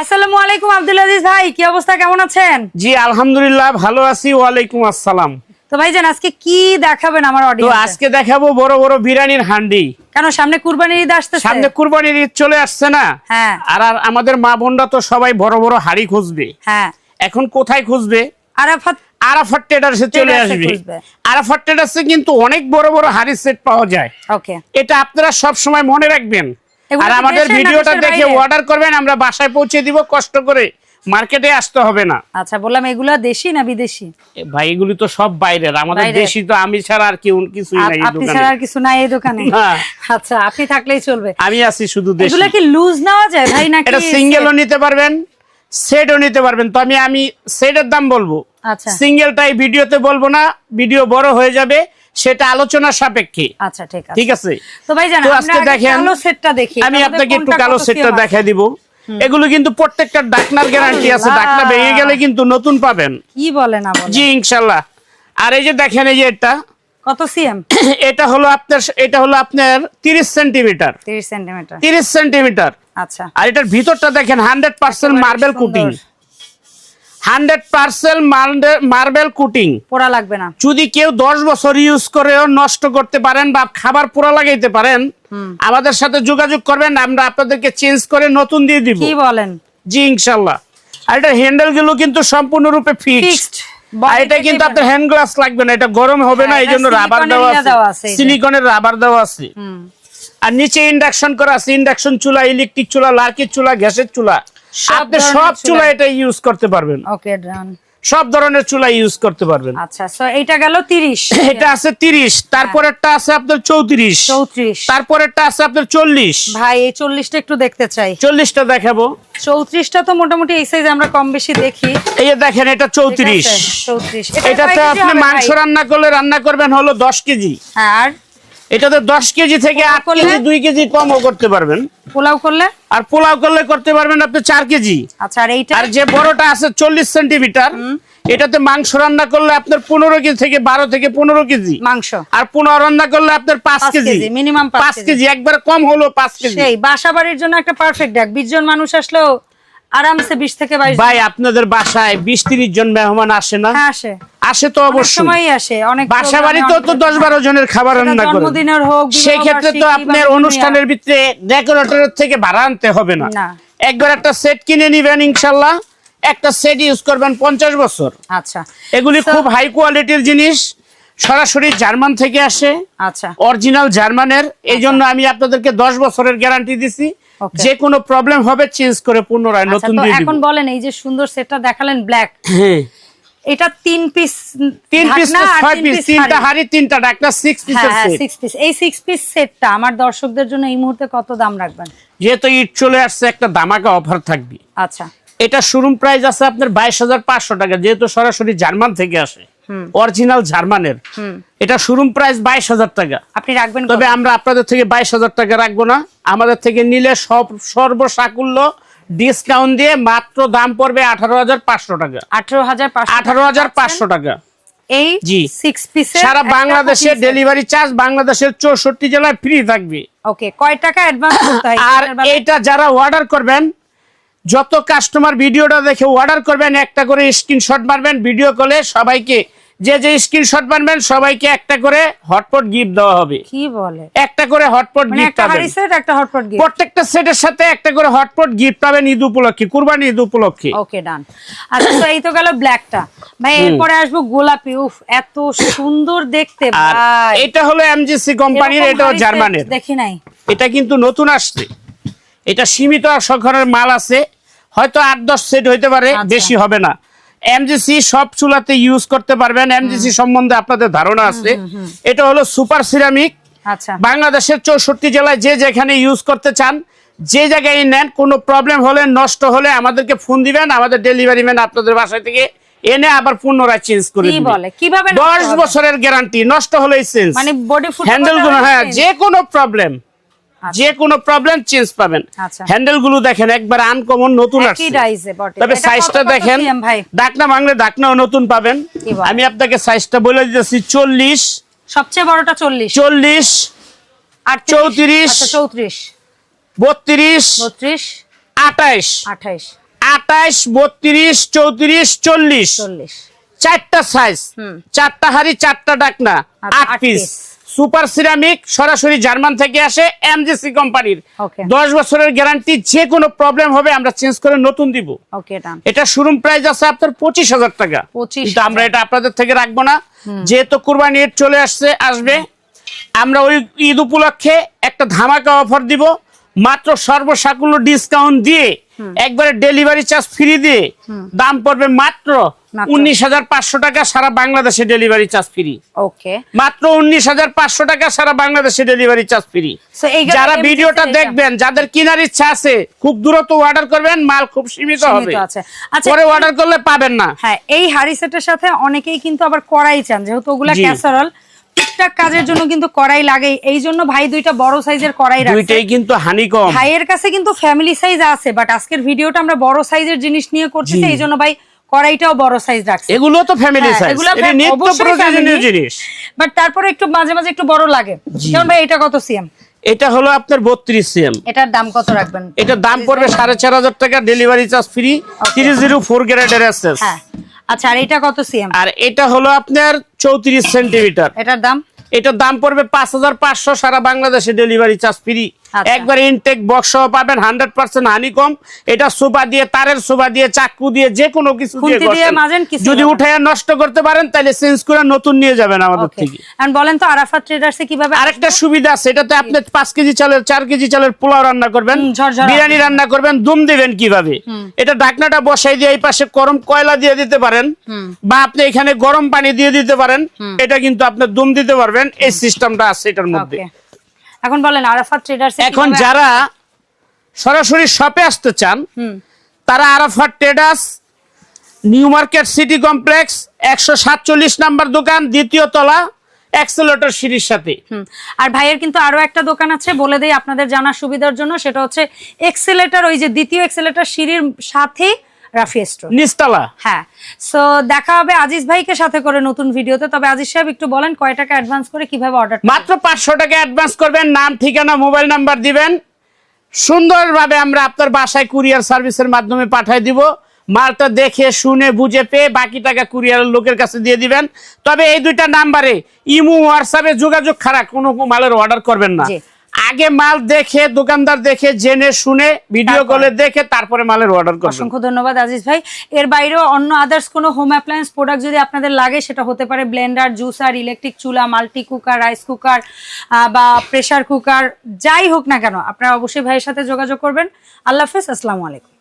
আসসালামু আলাইকুম আব্দুল আজিজ ভাই কি অবস্থা? কেমন আছেন? জি আলহামদুলিল্লাহ ভালো আছি। ওয়ালাইকুম আসসালাম। তো ভাইজান আজকে কি দেখাবেন আমার তো আজকে দেখাবো বড় বড় হান্ডি। কেন সামনে কুরবানির ঈদ সামনে কুরবানির ঈদ চলে আসছে না? হ্যাঁ। আর আমাদের মা বোনরা তো সবাই বড় বড় হাড়ি খুঁজবে। হ্যাঁ। এখন কোথায় খুঁজবে? আরাফাত আরাফাট ট্রেডার্সে চলে আসবে। আরাফাট ট্রেডার্সে কিন্তু অনেক বড় বড় হাড়ি সেট পাওয়া যায়। ওকে। এটা আপনারা সব সময় মনে রাখবেন। আর আমাদের ভিডিওটা দেখে অর্ডার করবেন আমরা বাসায় পৌঁছে দিব কষ্ট করে মার্কেটে আসতে হবে না। আচ্ছা বললাম এগুলা দেশি না বিদেশি? ভাই এগুলি তো সব বাইরের আমাদের দেশি তো আমি ছাড়া আর কেউ আপ- নাই আপনি ছাড়া আর কিছু নাই এই দোকানে। আচ্ছা আপনি থাকলেই চলবে। আমি আছি শুধু দেশি। এগুলা কি লুজ নেওয়া যায় ভাই নাকি এটা সিঙ্গেলও নিতে পারবেন সেটও নিতে পারবেন। তো আমি আমি সেটের দাম বলব। আচ্ছা। সিঙ্গেলটাই ভিডিওতে বলব না ভিডিও বড় হয়ে যাবে। সেটা আলোচনা সাপেক্ষে। আচ্ছা ঠিক আছে। ঠিক আছে? তো ভাই জান আজকে দেখেন, কালো সেটটা দেখি। আমি আপনাকে একটু কালো সেটটা দেখা দিব। এগুলো কিন্তু প্রত্যেকটা ডাকনার গ্যারান্টি আছে। ডাকনা ভেঙে গেলে কিন্তু নতুন পাবেন। কি বলে না জি ইনশাল্লাহ আর এই যে দেখেন এই যে এটা কত সিএম? এটা হলো আপনার এটা হলো আপনার তিরিশ সেন্টিমিটার। 30 সেন্টিমিটার। তিরিশ সেন্টিমিটার। আচ্ছা। আর এটার ভিতরটা দেখেন হান্ড্রেড পার্সেন্ট একেবারে মার্বেল সুন্দর। Coating. Hundred percent marble coating. পোড়া লাগবে না। যদি কেউ দশ বছর ইউজ করেও নষ্ট করতে পারেন বা খাবার পোড়া লাগাইতে পারেন আমাদের সাথে যোগাযোগ করবেন আমরা আপনাদেরকে চেঞ্জ করে নতুন দিয়ে দিব। কি বলেন? জি ইনশাল্লাহ। আর এটা হ্যান্ডেলগুলো কিন্তু সম্পূর্ণরূপে ফিক্সড এটা কিন্তু আপনার হ্যান্ড গ্লাস লাগবে না এটা গরম হবে না এই জন্য রাবার দেওয়া আছে। সিলিকনের রাবার দেওয়া আছে। আর নিচে ইন্ডাকশন করা আছে ইন্ডাকশন চুলা ইলেকট্রিক চুলা লার্কির চুলা গ্যাসের চুলা। সব আপনি সব চুলা। এটা ইউজ করতে পারবেন। ওকে ডান সব ধরনের চুলা ইউজ করতে পারবেন। আচ্ছা সো এইটা গেল 30 এটা আছে তিরিশ তারপরেরটা আছে আপনার চৌত্রিশ। 34 তারপরেরটা আছে আপনার চল্লিশ। ভাই এই 40টা একটু দেখতে চাই। চল্লিশটা দেখাবো। 34টা তো মোটামুটি এই সাইজ আমরা কম বেশি দেখি। এই দেখেন এটা চৌত্রিশ। 34 এটাতে আপনি মাংস রান্না করলে রান্না করবেন হলো দশ কেজি। হ্যাঁ আর? এটাতে দশ কেজি থেকে পোলাও আট কেজি দুই কেজি কমও করতে পারবেন। পোলাও করলে? আর পোলাও করলে করতে পারবেন আপনি চার কেজি। আচ্ছা আর এইটা? আর যে বড়টা আছে চল্লিশ সেন্টিমিটার এটাতে মাংস রান্না করলে আপনার পনেরো কেজি থেকে বারো থেকে পনেরো কেজি। মাংস। আর পোলাও রান্না করলে আপনার পাঁচ কেজি। মিনিমাম পাঁচ কেজি। একবার কম হলো পাঁচ কেজি। বাসা বাড়ির জন্য একটা পারফেক্ট ডাক 20 জন মানুষ আসলেও আরামসে 20 থেকে 22 ভাই আপনাদের বাসায় বিশ তিরিশ জন মেহমান আসে না? হ্যাঁ আসে। আসে তো অবশ্যই। সময় আসে অনেক বাসা program-এ তো অনেক- দশ বারো জনের খাবার রান্না করে। জন্মদিনের হোক, সেই ক্ষেত্রে তো আপনার অনুষ্ঠানের ভিতরে ডেকোরেটরের থেকে ভাড়া আনতে হবে না। একবার একটা সেট কিনে নিবেন ইনশাল্লাহ। একটা সেট ইউজ করবেন পঞ্চাশ বছর। আচ্ছা। এগুলি খুব হাই কোয়ালিটির জিনিস। সরাসরি জার্মান থেকে আসে। আচ্ছা। অরিজিনাল জার্মানের। এই জন্য আমি আপনাদেরকে দশ বছরের গ্যারান্টি দিছি. যে কোনো প্রবলেম হবে চেঞ্জ করে পুনরায় আচ্ছা নতুন দিয়ে এখন বলেন এই যে সুন্দর সেটটা দেখালেন ব্ল্যাক হ্যাঁ। এটা তিন পিস তিন পিস ছয় পিস তিনটা হাড়ি তিনটা ডাক্তার সিক্স পিসের হ্যাঁ সেট সিক্স পিস এই সিক্স পিস সেটটা আমার দর্শকদের জন্য এই মুহূর্তে কত দাম রাখবেন? যেহেতু ঈদ চলে আসছে একটা দামাকা অফার থাকবে। আচ্ছা। এটা শোরুম প্রাইস আছে আপনার বাইশ হাজার পাঁচশো টাকা যেহেতু সরাসরি জার্মান থেকে আসে। অরিজিনাল জার্মানের এটা শোরুম প্রাইস বাইশ হাজার টাকা। আপনি রাখবেন তবে আমরা আপনাদের থেকে বাইশ হাজার টাকা রাখব না। আমাদের থেকে নিলে সব সর্বসাকুল্য ডিসকাউন্ট দিয়ে মাত্র দাম পড়বে আঠারো হাজার পাঁচশো টাকা। আঠারো হাজার আঠারো হাজার পাঁচশো টাকা। এই জি। সিক্স পিসের সারা বাংলাদেশে ডেলিভারি চার্জ বাংলাদেশের চৌষট্টি জেলায় ফ্রি থাকবে। ওকে কয় টাকা অ্যাডভান্স করতে হয় আর? এইটা যারা অর্ডার করবেন যত কাস্টমার ভিডিওটা দেখে অর্ডার করবেন একটা করে স্ক্রিনশট মারবেন ভিডিও কলে সবাইকে যে যে স্ক্রিনশট মারবেন সবাইকে একটা করে হটপট গিফট দেওয়া হবে। কি বলে? একটা করে হটপট মানে গিফট পাবেন। সেট একটা হটপট গিফট প্রত্যেকটা সেটের সাথে একটা করে হটপট গিফট পাবেন ঈদ উপলক্ষে কুরবানি ঈদ উপলক্ষে। ওকে ডান আচ্ছা তো এই তো গেল ব্ল্যাকটা ভাই এরপরে আসব গোলাপি। উফ এত সুন্দর দেখতে ভাই। এটা হলো এমজিসি কোম্পানির এটাও জার্মানের। দেখি নাই। এটা কিন্তু নতুন আসছে। এটা সীমিত সংখ্যার মাল আছে। হয়তো আট দশ সেট হইতে পারে আচ্ছা। বেশি হবে না। এমজিসি সব চুলাতে ইউজ করতে পারবেন। এমজিসি সম্বন্ধে আপনাদের ধারণা আছে। এটা হলো সুপার সিরামিক। আচ্ছা। বাংলাদেশের চৌষট্টি জেলায় যে যেখানে ইউজ করতে চান যে জায়গায় নেন কোনো প্রবলেম হলে নষ্ট হলে আমাদেরকে ফোন দিবেন। আমাদের ডেলিভারি ম্যান আপনাদের বাসায় থেকে এনে আবার পুনরায় চেঞ্জ করে বলে? কীভাবে নষ্ট দশ হবে? বছরের গ্যারান্টি নষ্ট হলেই চেঞ্জ মানে বডি ফুট হ্যান্ডেল হ্যাঁ যে কোনো প্রবলেম যে কোনো প্রবলেম চেঞ্জ পাবেন। আচ্ছা। হ্যান্ডেলগুলো দেখেন একবার আনকমন নতুন তবে সাইজটা দেখেন ডাকনা ভাঙলে ডাকনাও নতুন পাবেন। আমি আপনাকে সাইজটা বলে দিতেছি চল্লিশ সবচেয়ে বড়টা চল্লিশ। চল্লিশ আটত্রিশ, 34, আচ্ছা চৌত্রিশ। বত্রিশ বত্রিশ। আঠাইশ। আঠাইশ। আঠাইশ বত্রিশ চৌত্রিশ চল্লিশ। চল্লিশ। চারটা সাইজ হুম। চারটা হাড়ি চারটা ডাকনা। আর আট পিস। সুপার সিরামিক সরাসরি জার্মান থেকে আসে এমজিসি কোম্পানির। দশ বছরের গ্যারান্টি যে কোনো প্রবলেম হবে আমরা চেঞ্জ করে নতুন দিব। এটা শোরুম প্রাইস আছে আপনার পঁচিশ হাজার টাকা। 25,000 কিন্তু আমরা এটা আপনাদের থেকে রাখব না। যেহেতু কুরবানি চলে আসছে আসবে। আমরা ওই ঈদ উপলক্ষে একটা ধামাকা অফার দিব। মাত্র সর্বসাকুল্য ডিসকাউন্ট দিয়ে একবারে ডেলিভারি চার্জ ফ্রি দিয়ে দাম পড়বে মাত্র। উনিশ হাজার পাঁচশো টাকা সারা বাংলাদেশে ডেলিভারি চার্জ ফ্রি ওকে। মাত্র উনিশ হাজার পাঁচশো টাকা সারা বাংলাদেশে ডেলিভারি চার্জ ফ্রি যারা ভিডিওটা দেখবেন যাদের কেনার ইচ্ছা আছে খুব দ্রুত অর্ডার করবেন মাল খুব সীমিত হবে। আচ্ছা, পরে অর্ডার করলে পাবেন না। হ্যাঁ এই হাড়ি সেটের সাথে অনেকেই কিন্তু আবার করাই চান যেহেতু ওগুলা ক্যাসারল টুকটাক কাজের জন্য কিন্তু কড়াই লাগে এই জন্য ভাই দুইটা বড় সাইজের কড়াই রাখছে। দুইটাই কিন্তু হানিকম ভাইয়ের কাছে কিন্তু ফ্যামিলি সাইজ আছে বাট আজকের ভিডিওটা আমরা বড় সাইজের জিনিস নিয়ে করছি। এই জন্য ভাই কড়াইটাও বড় সাইজ রাখছে। এগুলো তো ফ্যামিলি সাইজ এগুলো নিত্য প্রয়োজনীয় জিনিস। বাট তারপরে একটু মাঝে মাঝে একটু বড় লাগে। যেমন ভাই এটা কত সিএম এটা হলো আপনার বত্রিশ সিএম এটার দাম কত রাখবেন? এটার দাম পড়বে সাড়ে চার হাজার টাকা delivery charge free three zero four গ্রেডের অ্যাক্সেস হ্যাঁ। আচ্ছা আর এটা কত সিএম? আর এটা হলো আপনার চৌত্রিশ সেন্টিমিটার। এটার দাম? এটার দাম পড়বে পাঁচ হাজার পাঁচশো সারা বাংলাদেশে ডেলিভারি চার্জ ফ্রি। একবার ইনটেক বক্স পাবেন হান্ড্রেড পার্সেন্ট হানি কম এটা সোফা দিয়ে তারের সোফা দিয়ে চাকু দিয়ে যে কোনো কিছু যদি উঠে নষ্ট করতে পারেন তাহলে চেঞ্জ করে নতুন নিয়ে যাবেন আমাদের থেকে। বলেন তো আরাফাত ট্রেডার্সে কীভাবে আরেকটা সুবিধা আছে এটাতে আপনি পাঁচ কেজি চালের চার কেজি চালের পোলাও রান্না করবেন বিরিয়ানি রান্না করবেন। দুম দিবেন কীভাবে? এটা ঢাকনাটা বসাই দিয়ে এই পাশে গরম কয়লা দিয়ে দিতে পারেন বা আপনি এখানে গরম পানি দিয়ে দিতে পারেন এটা কিন্তু আপনি দুম দিতে পারবেন এই সিস্টেমটা আছে এটার মধ্যে। এখন বলেন আরাফাত ট্রেডার্স এখন যারা সরাসরি শপে আসতে চান তারা Arafat traders new market city complex একশো সাতচল্লিশ নাম্বার দোকান দ্বিতীয় তলা এক্সেলেটর সিঁড়ির সাথে হুম। আর ভাইয়ের কিন্তু আরও একটা দোকান আছে বলে দেই আপনাদের জানার সুবিধার জন্য সেটা হচ্ছে এক্সেলেটার ওই যে দ্বিতীয় এক্সেলেটার সিঁড়ির সাথে রাফি স্টোর নিচতলা হ্যাঁ। সো দেখা হবে আজিজ ভাইকে সাথে করে নতুন ভিডিওতে। তবে আজিজ সাহেব একটু বলেন কয় টাকা অ্যাডভান্স করে কীভাবে অর্ডার মাত্র পাঁচশো টাকা অ্যাডভান্স করবেন। নাম ঠিকানা মোবাইল নাম্বার দিবেন। সুন্দরভাবে আমরা আপনার বাসায় কুরিয়ার সার্ভিসের মাধ্যমে পাঠিয়ে দিব। মালটা দেখে শুনে বুঝে পেয়ে বাকি টাকা কুরিয়ারের লোকের কাছে দিয়ে দিবেন। তবে এই দুইটা নাম্বারে ইমু হোয়াটসঅ্যাপে যোগাযোগ খারাপ কোনো মালের অর্ডার করবেন না। আগে মাল দেখে দোকানদার দেখে জেনে শুনে ভিডিও কলে দেখে তারপরে মালের অর্ডার করবেন। অসংখ্য ধন্যবাদ আজিজ ভাই। এর বাইরেও অন্য আদার্স কোনো হোম অ্যাপ্লায়েন্স প্রোডাক্ট যদি আপনাদের লাগে সেটা হতে পারে ব্লেন্ডার জুসার ইলেকট্রিক চুলা মাল্টি কুকার রাইস কুকার বা প্রেসার কুকার যাই হোক না কেন আপনারা অবশ্যই ভাইয়ের সাথে যোগাযোগ করবেন। আল্লাহ হাফেজ আসসালামু আলাইকুম।